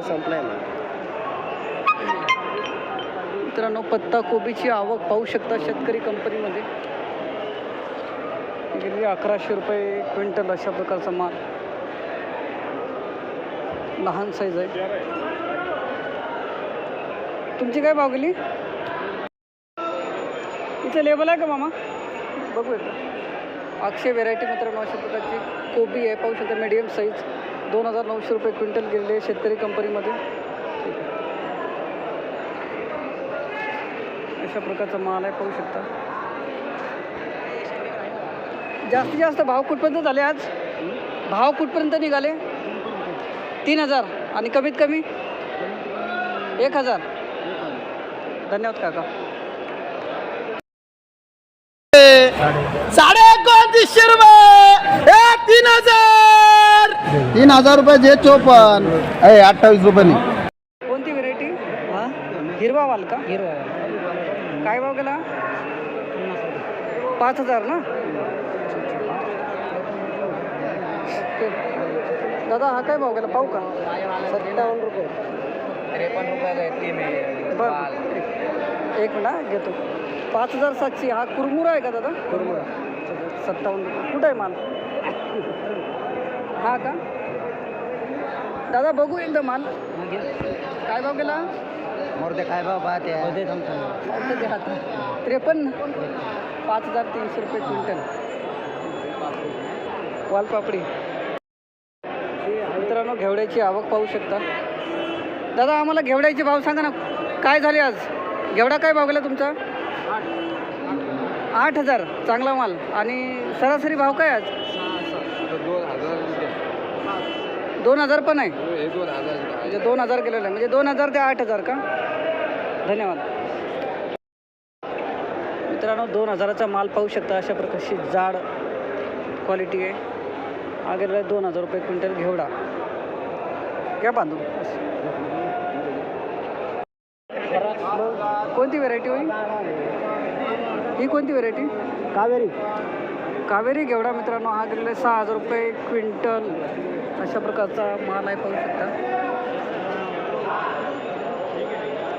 पूर्ण संपलाय ना. मित्रांनो पत्ता कोबीची आवक पाहू शकता शेतकरी कंपनीमध्ये. गेली अकराशे रुपये क्विंटल अशा प्रकारचा माल. लहान साईज आहे. तुमची काय भाव गेली? इथे लेबल आहे का मामा? बघू एकदा अक्षय व्हेरायटी मित्रांनो अशा प्रकारची कोबी आहे. पाहू शकता मीडियम साईज दोन हजार नऊशे रुपये क्विंटल गेलेले शेतकरी कंपनीमध्ये. अशा प्रकारचा माल आहे पाहू शकता. जास्तीत जास्त भाव कुठपर्यंत झाले आज? भाव कुठपर्यंत निघाले? तीन हजार. आणि कमीत कमी? एक हजार. धन्यवाद काका. साडे एकोणतीसशे रुपये. तीन हजार. तीन हजार रुपये जे चोपन ए अठ्ठावीस रुपये कोणती व्हेरायटी हां? हिरवा वाल का? हिरवा काय भाव गेला? पाच हजार ना? दादा हा काय भाव गेला? पाहू का? सत्तावन्न रुपये. त्रेपन्न रुपये बरं. एक मिनिट हा, घेतो. पाच हजार सातशे. हा कुरमुरा आहे का दादा? कुरमुरा. सत्तावन्न. रुपये कुठं आहे माल? हा का? दादा बघू एकदा माल. काय भाव गेला? मोरते काय भाव पाहते? त्रेपन्न. पाच हजार तीनशे रुपये क्विंटल. वालपापडी मित्रांनो घेवड्याची आवक पाहू शकता. दादा आम्हाला घेवड्याचे भाव सांगा ना. काय झाले आज? घेवडा काय भाव गेला तुमचा? आठ हजार. चांगला माल. आणि सरासरी भाव काय आज? दोन हजार दोन हजार पण आहे? हे दोन हजार म्हणजे दोन हजार गेलेलं आहे. म्हणजे दोन हजार ते आठ हजार का? धन्यवाद. मित्रांनो दोन हजाराचा माल पाहू शकता. अशा प्रकारची जाड क्वालिटी आहे. हा आहे दोन हजार रुपये क्विंटल घेवडा. घ्या बांधून. कोणती व्हेरायटी होईल ही कोणती व्हेरायटी कावेरी. कावेरी घेवडा मित्रांनो हा गेलेला आहे सहा हजार रुपये क्विंटल अशा प्रकारचा माल आहे पाहू शकता.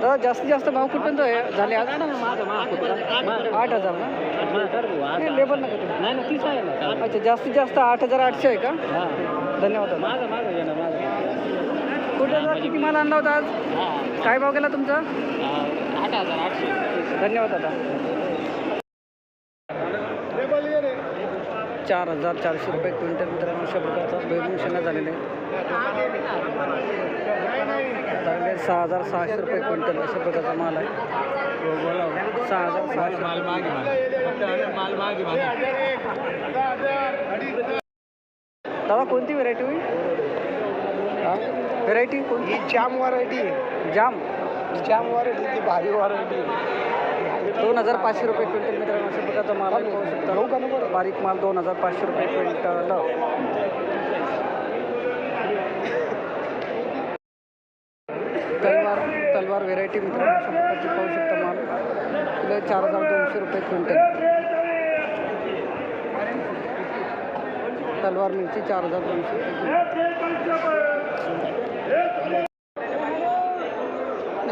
दादा जास्तीत जास्त भाव कुठपर्यंत झाले आज? आठ हजार ना? नाही, लेबल नका अच्छा जास्तीत जास्त आठ हजार आठशे आहे का? धन्यवाद दादा. कुठे किती माल आणला होता आज? काय भाव केला तुमचा? आठ हजार आठशे धन्यवाद दादा. चार हजार चारशे रुपये क्विंटल मित्रांनो अशा प्रकारचा भुईमुंग शेंगा झालेले. झालेले सहा हजार सहाशे रुपये क्विंटल अशा प्रकारचा माल आहे. सहा हजार सहाशे. दादा कोणती व्हेरायटी होईल? व्हेरायटी कोणती? जाम व्हरायटी जाम. जाम व्हरायटी ती भारी व्हरायटी दोन हजार पाचशे रुपये क्विंटल मित्रांनो अशा प्रकारचा माल आहे पाहू शकता. बारीक माल दोन हजार पाचशे रुपये क्विंटल. तलवार तलवार व्हेरायटी मित्रांनो अशा प्रकारची पाहू शकता माल. किलो चार हजार दोनशे रुपये क्विंटल. तलवार मिरची चार हजार दोनशे रुपये क्विंटल.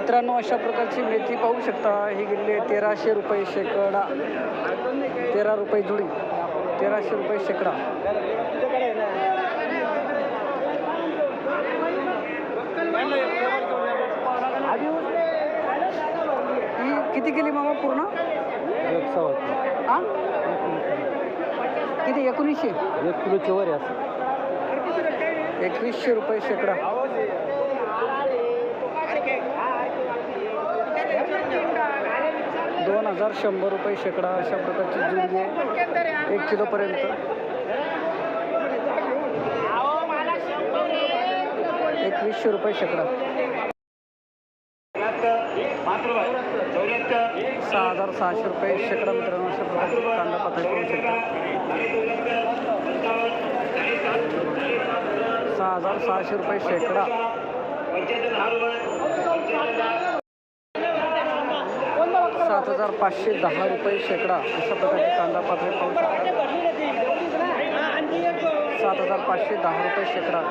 मित्रांनो अशा प्रकारची मेथी पाहू शकता. ही गेली आहे तेराशे रुपये शेकडा. तेरा रुपये जुडी. तेराशे रुपये शेकडा. ही किती केली मामा पूर्ण? हा? किती? एकोणीसशे? एक किलोची वर आहे असं. एकवीसशे रुपये शेकडा. दोन हजार शंभर रुपये शेकडा अशा प्रकारची जुडी आहे एक किलोपर्यंत. एकवीसशे रुपये शेकडा. सहा हजार सहाशे रुपये शेकडा मित्रांनो अशा प्रकारची कांदा पातळी करू शकता. सहा हजार सहाशे रुपये शेकडा. सात हजार पाचशे दहा रुपये शेकडा अशा प्रकारची कांदा पातळी पाहू शकता. सात हजार पाचशे दहा रुपये शेकडा.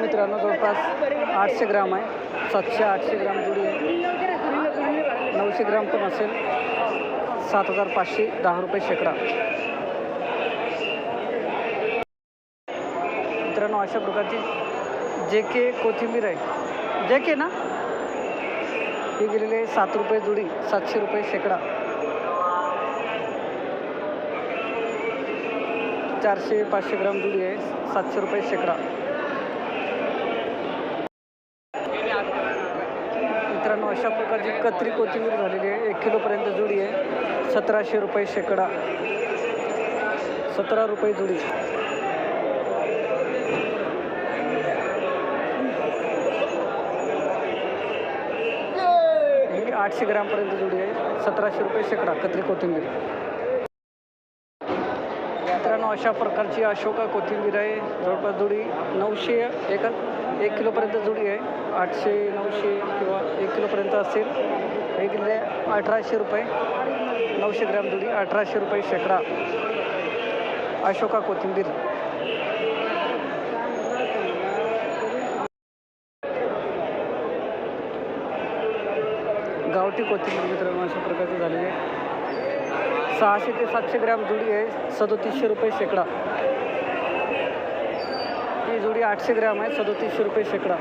मित्रांनो जवळपास आठशे ग्राम आहे. सातशे आठशे ग्राम जुडी आहे. नऊशे ग्राम पण असेल. सात हजार पाचशे दहा रुपये शेकडा. मित्रांनो अशा प्रकारची जे के कोथिंबीर आहे. जे के ना? हे गेलेले आहे सात रुपये जुडी सातशे रुपये शेकडा. चारशे पाचशे ग्राम जुडी आहे. सातशे रुपये शेकडा. मित्रांनो अशा प्रकारची कत्री कोथिंबीर झालेली आहे. एक किलोपर्यंत जुडी आहे. सतराशे रुपये शेकडा. सतरा रुपये जुडी ही आठशे ग्रामपर्यंत जुडी आहे. सतराशे रुपये शेकडा कत्री कोथिंबीर. मित्रांनो अशा प्रकारची अशोका कोथिंबीर आहे. जवळपास जुडी नऊशे एका एक किलोपर्यंत जुडी आहे. आठशे नऊशे किंवा एक किलोपर्यंत असेल. हे गेले अठराशे रुपये नऊशे ग्रॅम जुडी अठराशे रुपये शेकडा अशोका कोथिंबीर. गावठी कोथिंबीर मित्रांनो अशा प्रकारची झालेली आहे. सहाशे ते सातशे ग्रॅम जुडी आहे. सदोतीसशे रुपये शेकडा. ही जुडी आठशे ग्रॅम आहे. सदोतीसशे रुपये शेकडा.